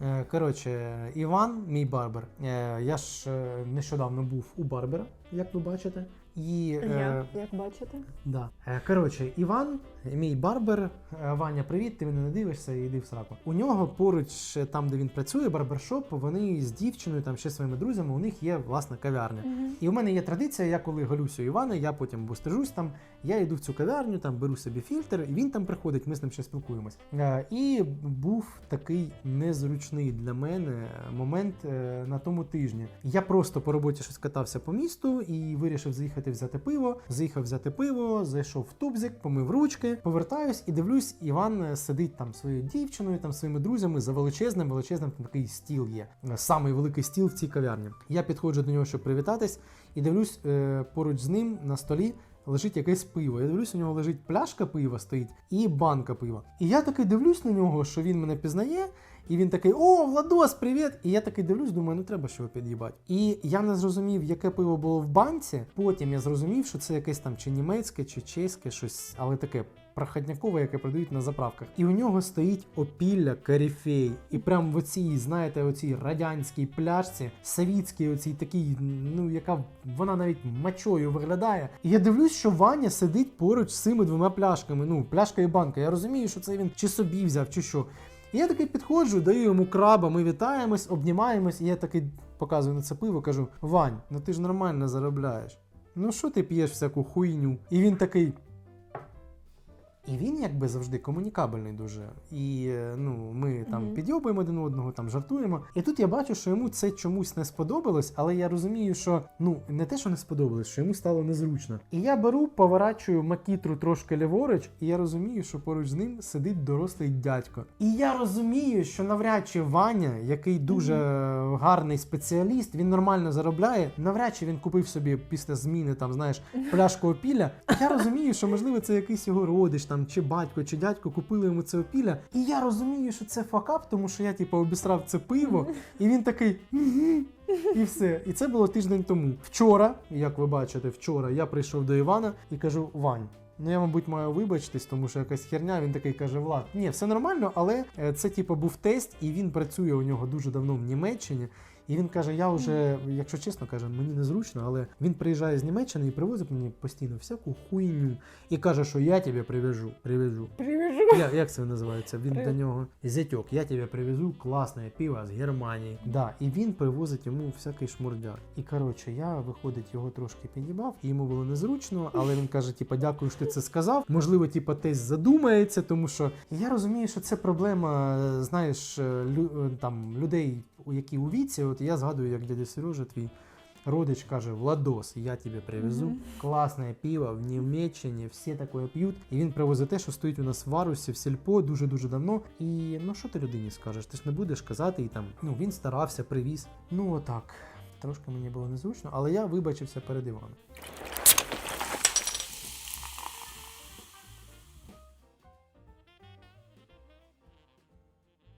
Е, Коротше, Іван, мій барбер. Е, Я ж е, нещодавно був у барбера, як ви бачите. І, е, Я, як бачите. Да. Е, Коротше, Іван, мій барбер, Е, Ваня, привіт, ти мене не дивишся, іди в сраку. У нього поруч, е, там, де він працює, барбершоп, вони з дівчиною, там ще своїми друзями, у них є власна кав'ярня. І у мене є традиція, я коли голюся Івана, я потім бустежусь там, я йду в цю кав'ярню, там беру собі фільтр, і він там приходить, ми з ним ще спілкуємось. Е, І був такий незручний для мене момент е, на тому тижні. Я просто по роботі щось катався по місту і вирішив заїхати взяти пиво. Заїхав взяти пиво, зайшов в тубзик, помив ручки, повертаюсь і дивлюсь, Іван е, сидить там своєю дівчиною, там своїми друзями за величезним, величезним там такий стіл є. Е, Самий великий стіл в цій кав'ярні. Я підходжу до нього, щоб привітатись, і дивлюсь е, поруч з ним на столі. Лежить якесь пиво. Я дивлюсь, у нього лежить пляшка пива стоїть і банка пива. І я такий дивлюсь на нього, що він мене пізнає, і він такий: О, Владос, привіт! І я такий дивлюсь, думаю, ну треба що під'їбати. І я не зрозумів, яке пиво було в банці. Потім я зрозумів, що це якесь там чи німецьке, чи чеське, щось, але таке. Проходнякове, яке продають на заправках, і у нього стоїть опілля каріфей. І прям в оцій, знаєте, оцій радянській пляшці, совітській, оцій такій, ну яка вона навіть мачою виглядає. І я дивлюсь, що Ваня сидить поруч з цими двома пляшками. Ну, пляшка і банка. Я розумію, що це він чи собі взяв, чи що. І я такий підходжу, даю йому краба, ми вітаємось, обнімаємось, і я такий показую на це пиво, кажу: Вань, ну ти ж нормально заробляєш. Ну що ти п'єш всяку хуйню? І він такий. І він якби завжди комунікабельний дуже. І е, ну, ми там Мгм. підйобуємо один одного, там жартуємо. І тут я бачу, що йому це чомусь не сподобалось, але я розумію, що ну не те, що не сподобалось, що йому стало незручно. І я беру, поворачую макітру трошки ліворуч, і я розумію, що поруч з ним сидить дорослий дядько. І я розумію, що навряд чи Ваня, який дуже гарний спеціаліст, він нормально заробляє. Навряд чи він купив собі після зміни там, знаєш, пляшку опілля. Я розумію, що можливо це якийсь його родич там, чи батько, чи дядько купили йому це опілля. І я розумію, що це факап, тому що я типу обісрав це пиво, і він такий. І все. І це було тиждень тому. Вчора, як ви бачите, вчора я прийшов до Івана і кажу: Вань. Ну, я, мабуть, маю вибачитись, тому що якась херня. Він такий каже: Влад, ні, все нормально, але е, це типу був тест, і він працює у нього дуже давно в Німеччині. І він каже: Я вже, якщо чесно, каже, мені незручно, але він приїжджає з Німеччини і привозить мені постійно всяку хуйню. І каже, що я тебе привезу. привезу. Привіжу. Я, як це називається? Він до нього зятьок, я тебе привезу класне пиво з Германії. Да, і він привозить йому всякий шмурдяк. І коротше, я виходить, його трошки підібав, і йому було незручно, але він каже: типа, дякую, що ти це сказав. Можливо, типа, тесть задумається, тому що я розумію, що це проблема, знаєш, лю- там людей, які у віці. От я згадую, як дядя Сережа, твій. Родич каже, Владос, я тебе привезу. Мгм. Класне пиво в Німеччині, всі таке п'ють. І він привозить те, що стоїть у нас в Варусі, в сільпо дуже-дуже давно. І ну що ти людині скажеш? Ти ж не будеш казати, і там ну він старався, привіз. Ну отак. Трошки мені було незручно, але я вибачився перед Іваном.